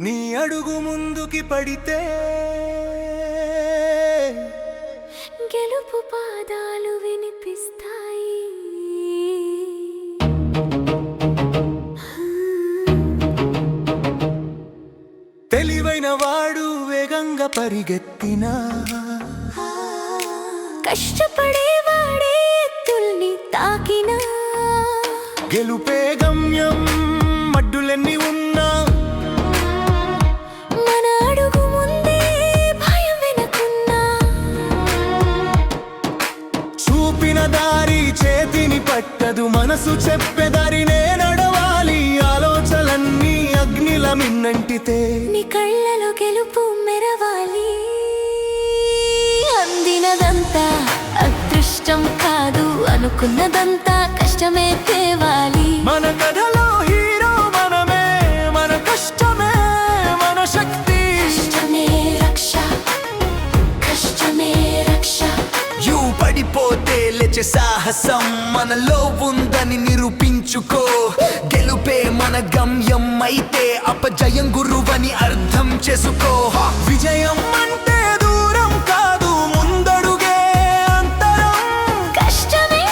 అడుగు ముందుకి పడితే గెలుపు పాదాలు వినిపిస్తాయి. తెలివైన వాడు వేగంగా పరిగెత్తినా కష్టపడేవాడే ఎత్తుల్ని తాకినా. గెలుపే గమ్యం అడ్డులెన్ని ఉన్నా మనసు చెప్పే దారినే నడవాలి ఆలోచనలన్నీ అగ్నిల మిన్నంటితే నీ కళ్ళలో గెలుపు మెరవాలి. అందినదంతా అదృష్టం కాదు అనుకున్నదంతా కష్టమే తేవాలి. మన కథలో ఓడిపోతే లేచే సాహసం మనలో ఉందని నిరూపించుకో. గెలుపే మన గమ్యం అయితే అపజయం గురువని అర్థం చేసుకో. విజయం అంటే దూరం కాదు ముందడుగే అంతరం. కష్టమే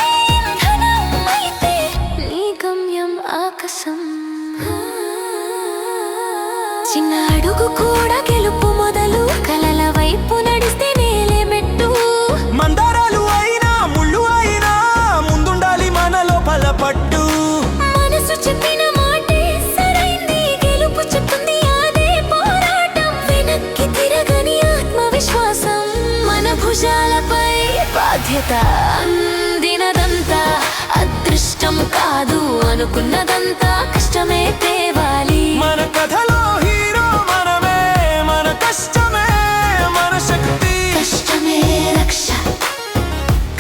అయితే నీ గమ్యం ఆకాశం. చిన్న అడుగు కూడా గెలుపు మొదలు కలల వైపున బాధ్యత అందినదంతా అదృష్టం కాదు అనుకున్నదంతా కష్టమే తేవాలి. మన కథలో హీరో మనమే మన కష్టమే మన శక్తి. కష్టమే రక్ష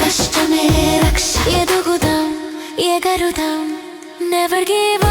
కష్టమే రక్ష. ఎదుగుదాం ఎగరుదాం నెవర్ గివ్